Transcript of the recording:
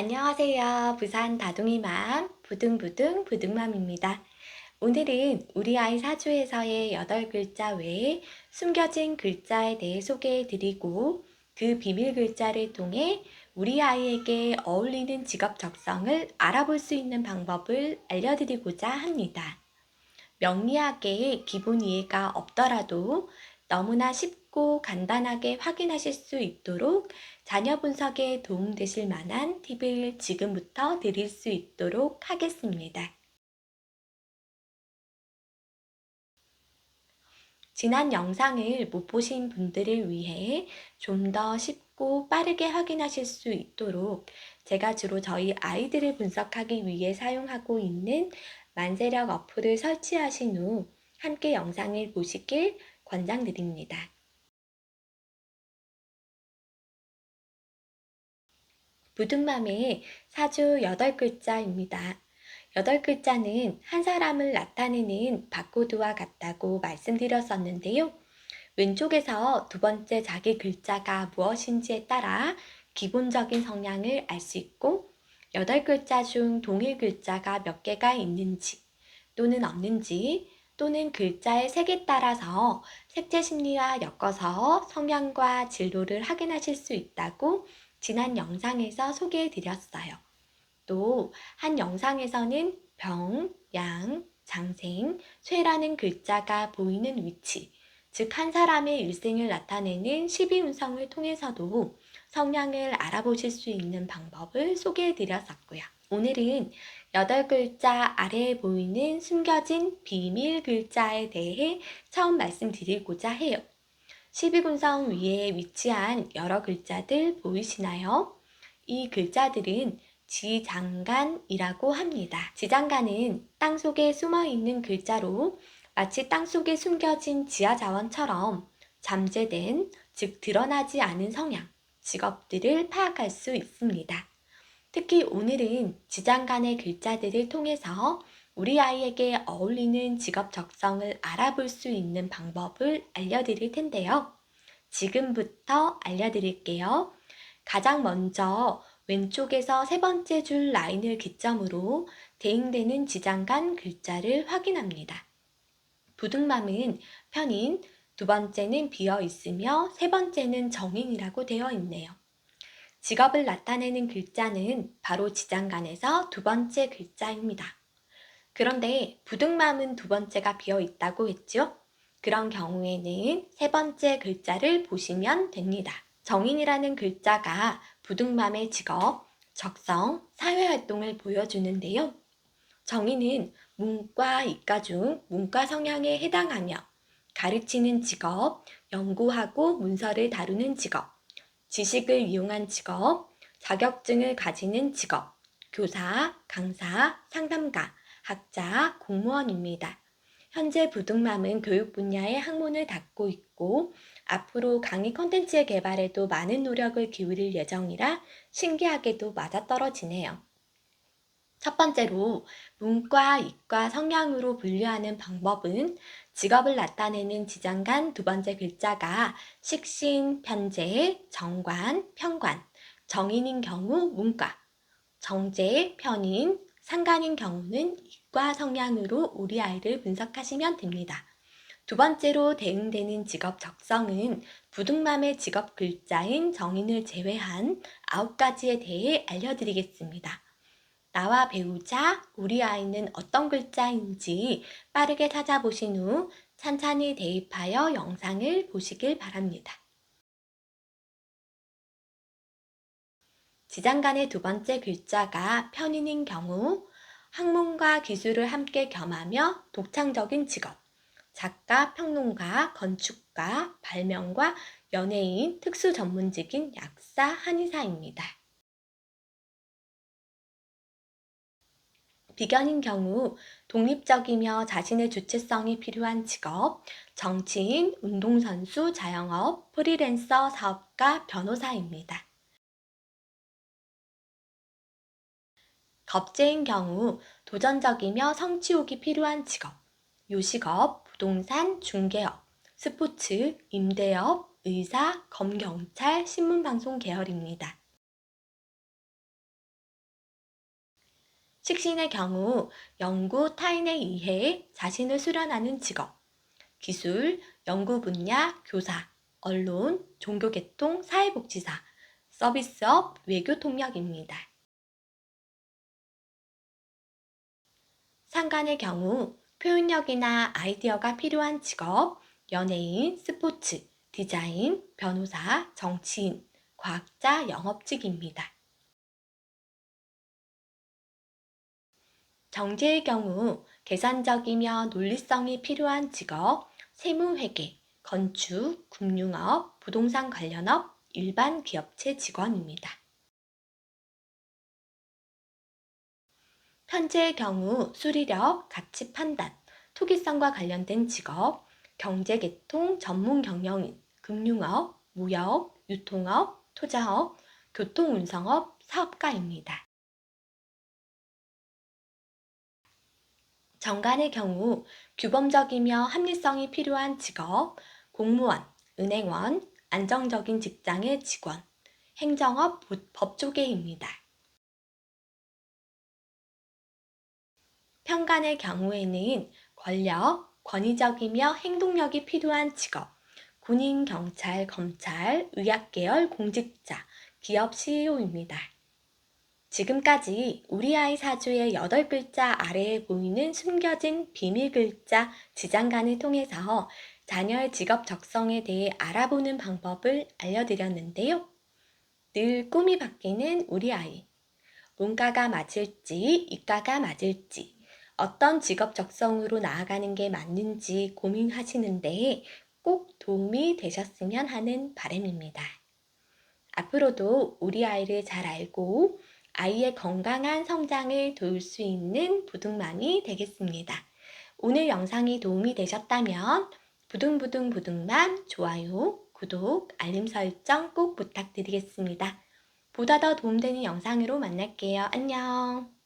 안녕하세요. 부산 다둥이맘 부둥부둥 부둥맘입니다. 오늘은 우리 아이 사주에서의 8글자 외에 숨겨진 글자에 대해 소개해 드리고 그 비밀 글자를 통해 우리 아이에게 어울리는 직업 적성을 알아볼 수 있는 방법을 알려드리고자 합니다. 명리학의 기본 이해가 없더라도 너무나 쉽 고 간단하게 확인하실 수 있도록 자녀 분석에 도움되실 만한 팁을 지금부터 드릴 수 있도록 하겠습니다. 지난 영상을 못 보신 분들을 위해 좀 더 쉽고 빠르게 확인하실 수 있도록 제가 주로 저희 아이들을 분석하기 위해 사용하고 있는 만세력 어플을 설치하신 후 함께 영상을 보시길 권장드립니다. 부둥맘의 사주 8글자입니다. 8글자는 한 사람을 나타내는 바코드와 같다고 말씀드렸었는데요. 왼쪽에서 두 번째 자기 글자가 무엇인지에 따라 기본적인 성향을 알 수 있고, 8글자 중 동일 글자가 몇 개가 있는지 또는 없는지 또는 글자의 색에 따라서 색채 심리와 엮어서 성향과 진로를 확인하실 수 있다고 지난 영상에서 소개해 드렸어요. 또 한 영상에서는 병, 양, 장생, 쇠라는 글자가 보이는 위치, 즉 한 사람의 일생을 나타내는 12운성을 통해서도 성향을 알아보실 수 있는 방법을 소개해 드렸었고요. 오늘은 8글자 아래에 보이는 숨겨진 비밀 글자에 대해 처음 말씀드리고자 해요. 12군성 위에 위치한 여러 글자들 보이시나요? 이 글자들은 지장간이라고 합니다. 지장간은 땅 속에 숨어 있는 글자로 마치 땅 속에 숨겨진 지하 자원처럼 잠재된, 즉 드러나지 않은 성향, 직업들을 파악할 수 있습니다. 특히 오늘은 지장간의 글자들을 통해서 우리 아이에게 어울리는 직업 적성을 알아볼 수 있는 방법을 알려드릴 텐데요. 지금부터 알려드릴게요. 가장 먼저 왼쪽에서 세 번째 줄 라인을 기점으로 대응되는 지장 간 글자를 확인합니다. 부등맘은 편인, 두 번째는 비어 있으며 세 번째는 정인이라고 되어 있네요. 직업을 나타내는 글자는 바로 지장간에서 두 번째 글자입니다. 그런데 부등맘은 두 번째가 비어 있다고 했죠? 그런 경우에는 세 번째 글자를 보시면 됩니다. 정인이라는 글자가 부등맘의 직업, 적성, 사회활동을 보여주는데요. 정인은 문과, 이과 중 문과 성향에 해당하며 가르치는 직업, 연구하고 문서를 다루는 직업, 지식을 이용한 직업, 자격증을 가지는 직업, 교사, 강사, 상담가, 학자, 공무원입니다. 현재 부등맘은 교육 분야의 학문을 닫고 있고 앞으로 강의 컨텐츠의 개발에도 많은 노력을 기울일 예정이라 신기하게도 맞아떨어지네요. 첫 번째로 문과, 이과 성향으로 분류하는 방법은 직업을 나타내는 지장 간 두 번째 글자가 식신, 편제, 정관, 편관, 정인인 경우 문과, 정제, 편인, 상관인 경우는 이과 성향으로 우리 아이를 분석하시면 됩니다. 두 번째로 대응되는 직업 적성은 부등맘의 직업 글자인 정인을 제외한 아홉 가지에 대해 알려드리겠습니다. 나와 배우자, 우리 아이는 어떤 글자인지 빠르게 찾아보신 후 찬찬히 대입하여 영상을 보시길 바랍니다. 지장간의 두 번째 글자가 편인인 경우 학문과 기술을 함께 겸하며 독창적인 직업, 작가, 평론가, 건축가, 발명가, 연예인, 특수 전문직인 약사, 한의사입니다. 비견인 경우 독립적이며 자신의 주체성이 필요한 직업, 정치인, 운동선수, 자영업, 프리랜서, 사업가, 변호사입니다. 겁제인 경우 도전적이며 성취욕이 필요한 직업, 요식업, 부동산, 중개업, 스포츠, 임대업, 의사, 검경찰, 신문방송 계열입니다. 식신의 경우 연구 타인에 의해 자신을 수련하는 직업, 기술, 연구 분야, 교사, 언론, 종교계통, 사회복지사, 서비스업, 외교 통역입니다. 상관의 경우 표현력이나 아이디어가 필요한 직업, 연예인, 스포츠, 디자인, 변호사, 정치인, 과학자, 영업직입니다. 정제의 경우 계산적이며 논리성이 필요한 직업, 세무회계, 건축, 금융업, 부동산 관련업, 일반 기업체 직원입니다. 편제의 경우 수리력, 가치 판단, 투기성과 관련된 직업, 경제 계통 전문 경영인, 금융업, 무역, 유통업, 투자업, 교통운송업, 사업가입니다. 정관의 경우 규범적이며 합리성이 필요한 직업, 공무원, 은행원, 안정적인 직장의 직원, 행정업, 법조계입니다. 평간의 경우에는 권력, 권위적이며 행동력이 필요한 직업, 군인, 경찰, 검찰, 의학계열 공직자, 기업 CEO입니다. 지금까지 우리 아이 사주의 8글자 아래에 보이는 숨겨진 비밀 글자 지장간을 통해서 자녀의 직업 적성에 대해 알아보는 방법을 알려드렸는데요. 늘 꿈이 바뀌는 우리 아이. 문과가 맞을지, 이과가 맞을지, 어떤 직업 적성으로 나아가는 게 맞는지 고민하시는데 꼭 도움이 되셨으면 하는 바람입니다. 앞으로도 우리 아이를 잘 알고 아이의 건강한 성장을 도울 수 있는 부둥맘이 되겠습니다. 오늘 영상이 도움이 되셨다면 부둥부둥 부둥맘 좋아요, 구독, 알림 설정 꼭 부탁드리겠습니다. 보다 더 도움되는 영상으로 만날게요. 안녕.